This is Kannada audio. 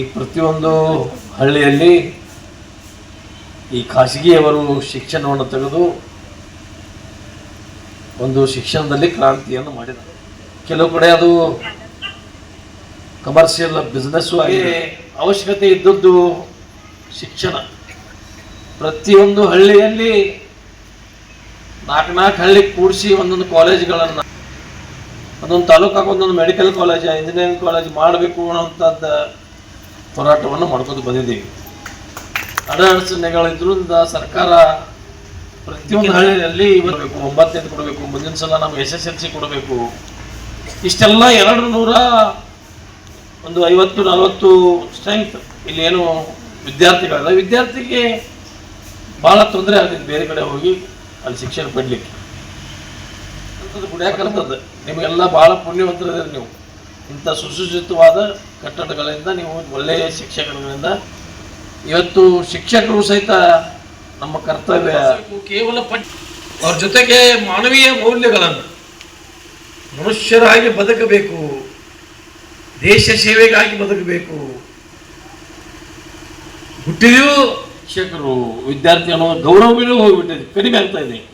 ಈ ಪ್ರತಿಯೊಂದು ಹಳ್ಳಿಯಲ್ಲಿ ಈ ಖಾಸಗಿಯವರು ಶಿಕ್ಷಣವನ್ನು ತೆಗೆದು ಒಂದು ಶಿಕ್ಷಣದಲ್ಲಿ ಕ್ರಾಂತಿಯನ್ನು ಮಾಡಿದರು ಕೆಲವು ಕಡೆ ಅದು ಕಮರ್ಷಿಯಲ್ ಬಿಸ್ನೆಸ್ಸು ಆಗಿ ಅವಶ್ಯಕತೆ ಇದ್ದದ್ದು ಶಿಕ್ಷಣ. ಪ್ರತಿಯೊಂದು ಹಳ್ಳಿಯಲ್ಲಿ ನಾಲ್ಕು ನಾಲ್ಕು ಹಳ್ಳಿ ಕೂಡಿಸಿ ಒಂದೊಂದು ಕಾಲೇಜ್ಗಳನ್ನು, ಒಂದೊಂದು ತಾಲೂಕಾಗ ಒಂದೊಂದು ಮೆಡಿಕಲ್ ಕಾಲೇಜ್ ಇಂಜಿನಿಯರಿಂಗ್ ಕಾಲೇಜ್ ಮಾಡಬೇಕು ಅನ್ನೋಂಥದ್ದು ಹೋರಾಟವನ್ನು ಮಾಡ್ಕೊಂಡು ಬಂದಿದ್ದೀವಿ. ಅಡಚಣೆಗಳಿದ್ರಿಂದ ಸರ್ಕಾರ ಪ್ರತಿಯೊಂದು ಹಳ್ಳಿಯಲ್ಲಿ ಬರಬೇಕು ಒಂಬತ್ತನೇದು ಕೊಡಬೇಕು ಮುಂದಿನ ಸಲ ನಾವು ಎಸ್ ಎಸ್ ಎಲ್ ಸಿ ಕೊಡಬೇಕು. ಇಷ್ಟೆಲ್ಲ ಎರಡು ನೂರ ಒಂದು ಐವತ್ತು ನಲವತ್ತು ಸ್ಟ್ರೆಂತ್ ಇಲ್ಲಿ ಏನು ವಿದ್ಯಾರ್ಥಿಗಳಲ್ಲ ವಿದ್ಯಾರ್ಥಿಗೆ ಭಾಳ ತೊಂದರೆ ಆಗ್ತದೆ ಬೇರೆ ಕಡೆ ಹೋಗಿ ಅಲ್ಲಿ ಶಿಕ್ಷಣ ಪಡಲಿಕ್ಕೆ. ಅಂಥದ್ದು ಕುಡಿಯಾಕಂಥದ್ದು ನಿಮಗೆಲ್ಲ ಭಾಳ ಪುಣ್ಯವಂತರ ನೀವು. ಇಂಥ ಸುಸಜ್ಜಿತವಾದ ಕಟ್ಟಡಗಳಿಂದ ನೀವು ಒಳ್ಳೆಯ ಶಿಕ್ಷಕರುಗಳಿಂದ ಇವತ್ತು ಶಿಕ್ಷಕರು ಸಹಿತ ನಮ್ಮ ಕರ್ತವ್ಯ. ಕೇವಲ ಪಟ್ ಅವ್ರ ಜೊತೆಗೆ ಮಾನವೀಯ ಮೌಲ್ಯಗಳನ್ನು ಮನುಷ್ಯರಾಗಿ ಬದುಕಬೇಕು ದೇಶ ಸೇವೆಗಾಗಿ ಬದುಕಬೇಕು. ಹುಟ್ಟಿದೆಯೂ ಶಿಕ್ಷಕರು ವಿದ್ಯಾರ್ಥಿ ಅನ್ನೋ ಗೌರವವೂ ಹೋಗಿಬಿಟ್ಟಿದೆ ಕಡಿಮೆ ಆಗ್ತಾ ಇದೆ.